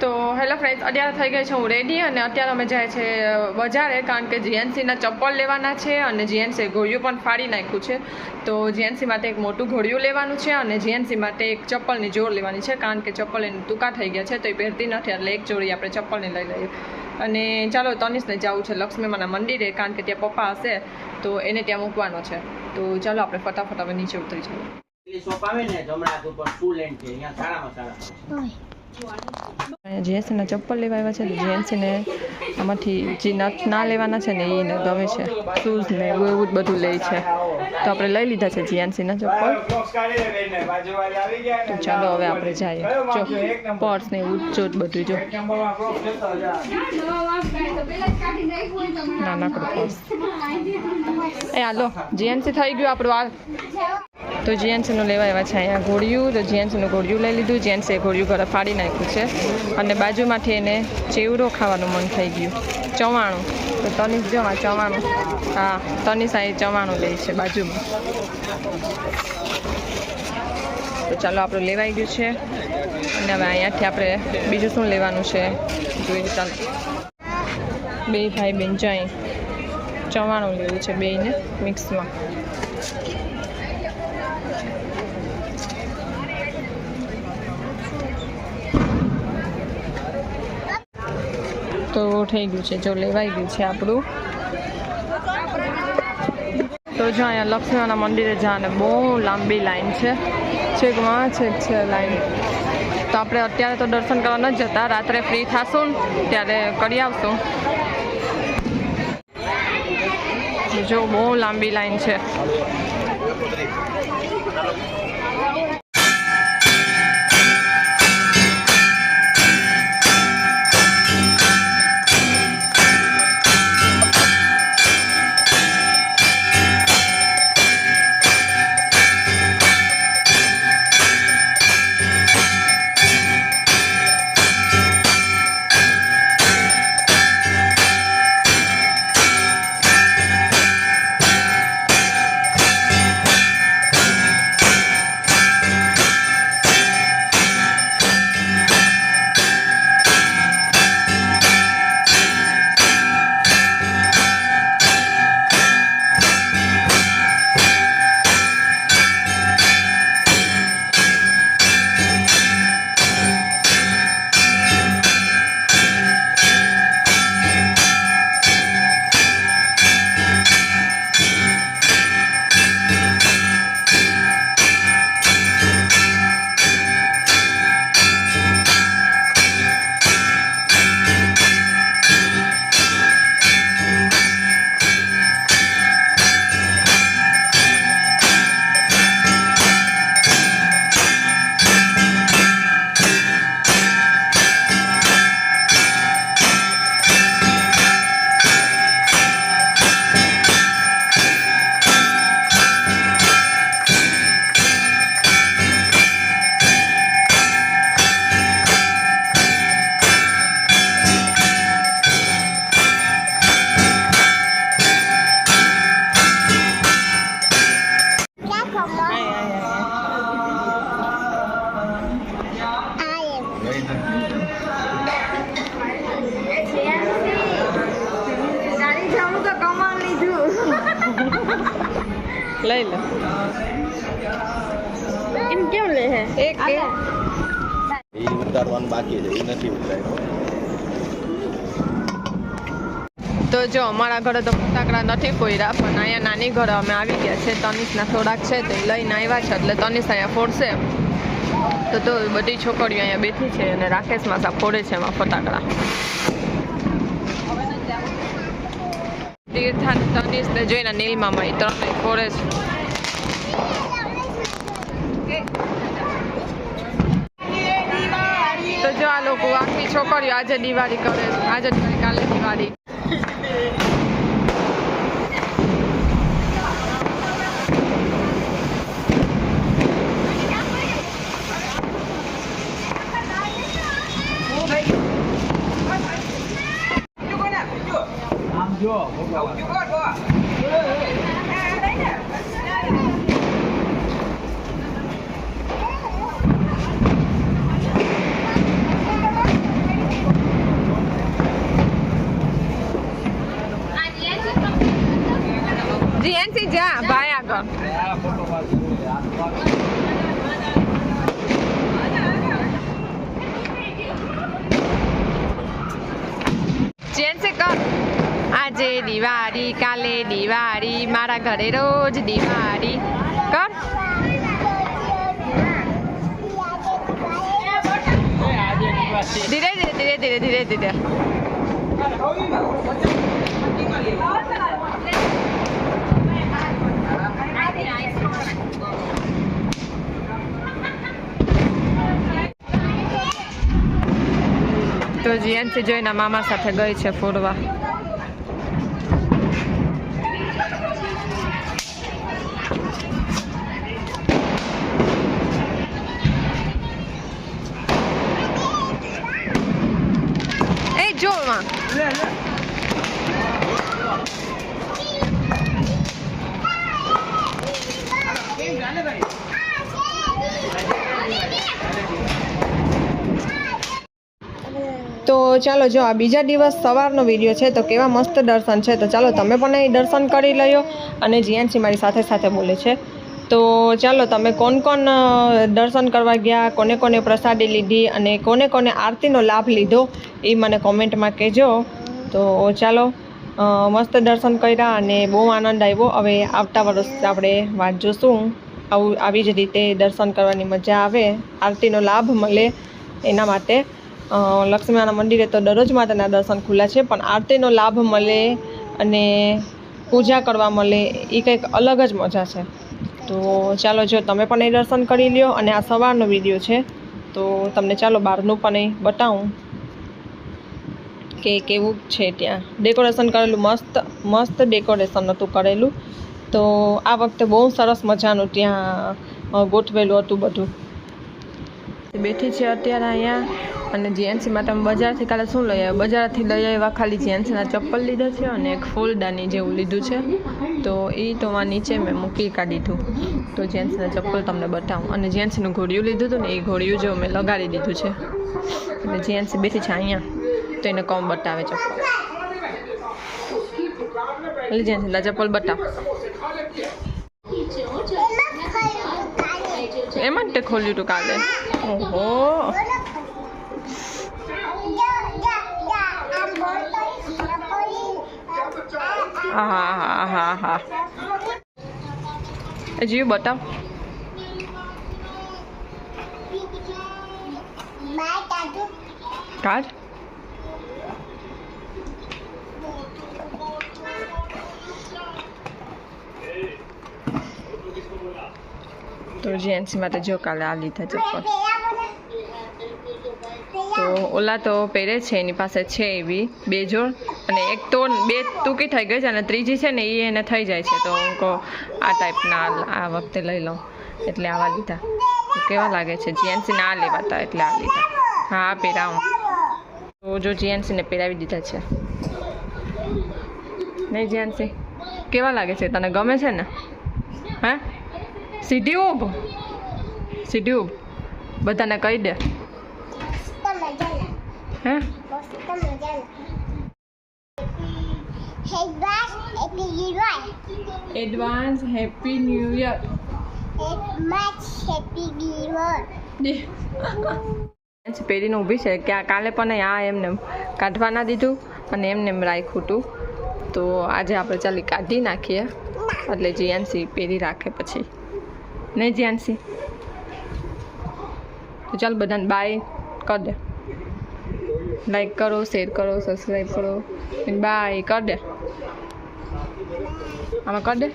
તો hello friends અત્યારે થઈ ગઈ છે હું રેડી અને અત્યારે અમે જાય છે બજારે કારણ કે જીએનસીના ચપ્પલ લેવાના છે અને જીએનસી ઘોડિયું પણ ફાડી નાખ્યું છે. તો જીએનસી માટે એક મોટું ઘોડિયું લેવાનું છે અને જીએનસી માટે એક ચપ્પલની જોડ લેવાની છે કારણ કે ચપ્પલ એને ટૂંકા થઈ ગયા છે તો એ પહેરતી નથી એટલે એક જોડી આપણે ચપ્પલની લઈ લઈએ. અને ચાલો તનિષને જવું છે લક્ષ્મીમાના મંદિરે કારણ કે ત્યાં પપ્પા હશે તો એને ત્યાં મૂકવાનો છે. તો ચાલો આપણે ફટાફટ હવે નીચે ઉતરી જઈએ. શોપ આવે ને જમણાપુર પર સ્કૂલ છે અહીંયા સારામાં સારા મળે. અહીંયા જેન્સીના ચપ્પલ લેવા આવ્યા છે તો ને આમાંથી જે નથ ના લેવાના છે ને એને ગમે છે. શૂઝ ને એવું એવું જ બધું લે છે. તો આપણે લઈ લીધા છે જીએનસીના ચપ્પલ. તો ચાલો હવે આપણે જઈએ. જો, પર્સ ને એવું જો બધું જો. નાનકડું પર્સ. એ હાલો જીએનસી થઈ ગયું આપણું આ. તો જીએનસીનું લેવા આવ્યા છે અહીંયા ઘોડિયું તો જીએનસીનું ઘોડિયું લઈ લીધું. જીએનસીએ ઘોડિયું ઘરે ફાડી નાખ્યું છે અને બાજુમાંથી એને ચેવડો ખાવાનું મન થઈ ગયું. ચવાણું. તો તનિષ જો આ ચવાણું. હા તનિષ આ ચવાણું લે છે બાજુમાં. તો ચાલો આપણું લેવાઈ ગયું છે. અને હવે અહીંયાથી આપણે બીજું શું લેવાનું છે જોઈએ ચાલો. બે ભાઈ બેન જઈ ચવાણું લેવું છે બેને મિક્સમાં. થઈ ગયું છે, જો લેવાઈ ગયું છે આપણું. તો જો અહીંયા લક્ષ્મીના મંદિરે જવાને બહુ લાંબી લાઈન છે. છેકમાં છેક છે લાઈન. તો આપણે અત્યારે તો દર્શન કરવા ન જતા, રાત્રે ફ્રી થશું ત્યારે કરી આવશું. જો બહુ લાંબી લાઈન છે. લઈ લે. એમ કેમ લે હે? એક એ ઉતારવાનું બાકી છે એ નથી ઉતરાય. તો જો અમારા ઘરે તો ફટાકડા નથી ફોડ્યા પણ અહીંયા નાની ઘરે અમે આવી ગયા છે. તનિષના થોડાક છે તો એ લઈને આવ્યા છે એટલે તનિષ અહીંયા ફોડશે. તો તો બધી છોકરીઓ અહીંયા બેઠી છે અને રાકેશ માસા ફોડે છે એમાં ફટાકડા. તીર્થા તનિષને જોઈને નીલ મામા એ ત્રણેય ફોડે છે તો જો આ લોકો આખી છોકરીઓ આજે દિવાળી કરે છે. આજે દિવાળી કાલે દિવાળી. 你别乱说。દિવાળી, કાલે દિવાળી, મારા ઘરે રોજ દિવાળી. કર. આજે ધીરે ધીરે ધીરે ધીરે ધીરે ધીરે. તો જીએનસી જોઈને મામા સાથે ગઈ છે ફોરવા તો ચાલો જો આ બીજા દિવસ સવારનો વીડિયો છે, તો કેવા મસ્ત દર્શન છે. તો ચાલો તમે પણ અહીં દર્શન કરી લ્યો અને જીએનસી મારી સાથે સાથે બોલે છે. તો ચાલો તમે કોણ કોણ દર્શન કરવા ગયા, કોને કોને પ્રસાદી લીધી અને કોને કોને આરતીનો લાભ લીધો એ મને કોમેન્ટમાં કહેજો. તો ચાલો મસ્ત દર્શન કર્યા અને બહુ આનંદ આવ્યો. હવે આવતા વર્ષ આપણે વાત જોશું. આવું, આવી જ રીતે દર્શન કરવાની મજા આવે, આરતીનો લાભ મળે એના માટે. અ, લક્ષ્મીમાના મંદિરે તો દરરોજ માતાના દર્શન ખુલ્લા છે પણ આરતીનો લાભ મળે અને પૂજા કરવા મળે એ કંઈક અલગ જ મજા છે. તો ચાલો જો તમે પણ એ દર્શન કરી લ્યો અને આ સવારનો વીડિયો છે તો તમને ચાલો બહારનું પણ એ બતાવું કે કેવું છે ત્યાં. ડેકોરેશન કરેલું મસ્ત મસ્ત ડેકોરેશન હતું કરેલું. તો આ વખતે બહુ સરસ મજાનું ત્યાં ગોઠવેલું હતું બધું. બેઠી છે અત્યારે અહીંયા. અને જીએનસી માટે અમે બજારથી કાલે શું લઈ આવ્યા? બજારથી લઈ આવ્યા ખાલી જીએનસીના ચપ્પલ લીધા છે અને એક ફૂલદાની જેવું લીધું છે. તો એ તો માં નીચે મેં મૂકી કાઢીધું તો. જેન્ટ્સના ચપ્પલ તમને બતાવું. અને જેન્ટ્સનું ઘોડિયું લીધું હતું ને એ ઘોડિયું જો મેં લગાડી દીધું છે. એટલે જેન્ટ્સ બેઠી છે અહીંયા. તો એને કોમ બતાવે ચપ્પલ. એટલે જેન્ટ્સના ચપ્પલ બતાવ. એમાં જ તે ખોલ્યું હતું કાલે ઓહો હા હા હા હા એ જીવ બતાવ કાઢ તો જેન્ટ્સ માટે જો કાલે આ લીધા ચપ્પલ તો ઓલા તો પહેરે છે એની પાસે છે એવી બે જોડ અને એક તો બે તૂકી થઈ ગઈ છે અને ત્રીજી છે ને એ એને થઈ જાય છે. તો હું કહું આ ટાઈપના આ વખતે લઈ લઉં. એટલે આવા લીધા. કેવા લાગે છે? જીએનસીને આ લેવાતા એટલે આ લીધા. હા પહેરાવું. તો જો જીએનસીને પહેરાવી દીધા છે. નહીં જીએનસી કેવા લાગે છે? તને ગમે છે ને? હે? સીધી ઊભ. સીધી ઊભ. બધાને કહી દે. હે? એડવાન્સ હેપી ન્યૂ યર પહેરીને ઊભી છે. કે આ કાલે પણ આ એમને કાઢવા ના દીધું અને એમને એમ રાખ્યું હતું. તો આજે આપણે ચાલી કાઢી નાખીએ. એટલે જીએનસી પહેરી રાખે પછી. નહીં જીએનસી તો ચાલ બધાને બાય કર દે. લાઈક કરો શેર કરો સબસ્ક્રાઈબ કરો. બાય કર દે. આમાં કર દે?